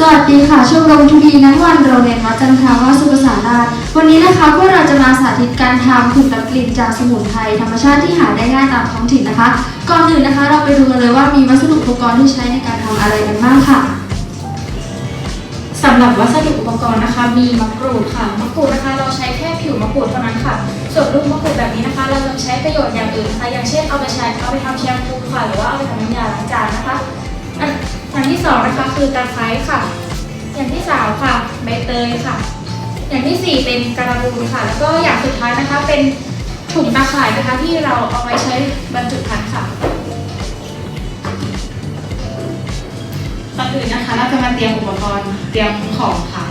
สวัสดีค่ะชมรมทูบีนักวันโรงเรียนวัดจันทราวาสสุขสาราชวันนี้นะคะพวกเราจะมาสาธิตการทำถุงดับกลิ่นจากสมุนไพรธรรมชาติที่หาได้ง่ายตามท้องถิ่นนะคะ ก่อนอื่นนะคะ เราไปดูกันเลยว่ามีวัสดุอุปกรณ์ที่ใช้ในการทำอะไรกันบ้างค่ะสำหรับวัสดุอุปกรณ์นะคะ มีมะกรูดค่ะมะกรูดนะคะ เราใช้แค่ผิวมะกรูดเท่านั้นค่ะ ส่วนลูกมะกรูดแบบนี้นะคะ เราจะใช้ประโยชน์อย่างอื่นนะคะอย่างเช่นเอาไปใช้เอาไปทำแชมพูค่ะหรือว่าเอาไปทำน้ำยาล้างจานนะคะ อย่างที่สองนะคะคือตะไคร้ค่ะ อย่างที่สามค่ะใบเตยค่ะ อย่างที่สี่เป็นการะบูนค่ะ แล้วก็อย่างสุดท้ายนะคะเป็นถุงตาข่ายนะคะที่เราเอาไว้ใช้บรรจุภัณฑ์ค่ะก่อนอื่นนะคะเราจะมาเตรียมอุปกรณ์เตรียมของค่ะ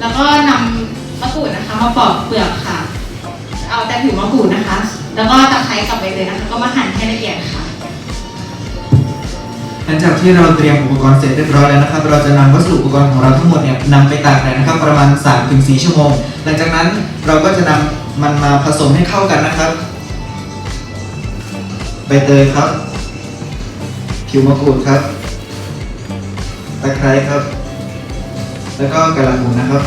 แล้วก็นำมะกรูดนะคะ มาปอกเปลือกค่ะ เอาแต่ผิวมะกรูดนะคะ แล้วก็ตะไคร้กับใบเตยนะคะ ก็มาหั่นให้ละเอียดค่ะ ลังจากที่เราเตรียมอุปกรณ์เสร็จเรียบร้อยแล้วนะครับ เราจะนำวัสดุอุปกรณ์ของเราทั้งหมดเนี่ยนำไปตากแดดนะครับ ประมาณ 3-4 ชั่วโมง หลังจากนั้นเราก็จะนำมันมาผสมให้เข้ากันนะครับใบเตยครับ ผิวมะกรูดครับตะไคร้ครับ แล้วก็กระหล่ำหมูนะครับ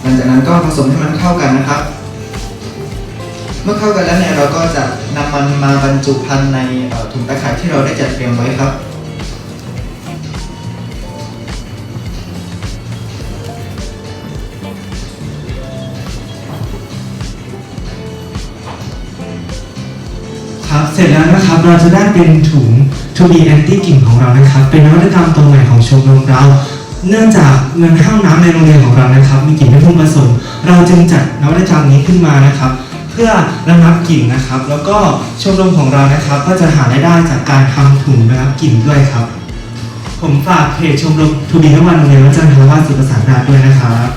หลังจากนั้นก็ผสมให้มันเข้ากันนะครับ เมื่อเข้ากันแล้วเนี่ยเราก็จะ นำมันมาบรรจุภัณฑ์ในถุงตะข่ายที่เราได้จัดเตรียมไว้ครับ ครับเสร็จแล้วนะครับเราจะได้เป็นถุง To be anti กลิ่นของเรานะครับ เป็นนวัตกรรมตัวใหม่ของชมรมเรา เนื่องจากเงินห้องน้ำในโรงเรียนของเรานะครับ มีกลิ่นไม่พึงประสงค์เราจึงจัดนวัตกรรมนี้ขึ้นมานะครับ พื่อระงับกลิ่นนะครับ แล้วก็ชมรมของเรานะครับ ก็จะหารายได้จากการทำถุงระงับกลิ่นด้วยครับ ผมฝากเพจชมรมทูบีนวันโรงเรียนวัดจันทร์วาสสุขสารราด้วยนะครับ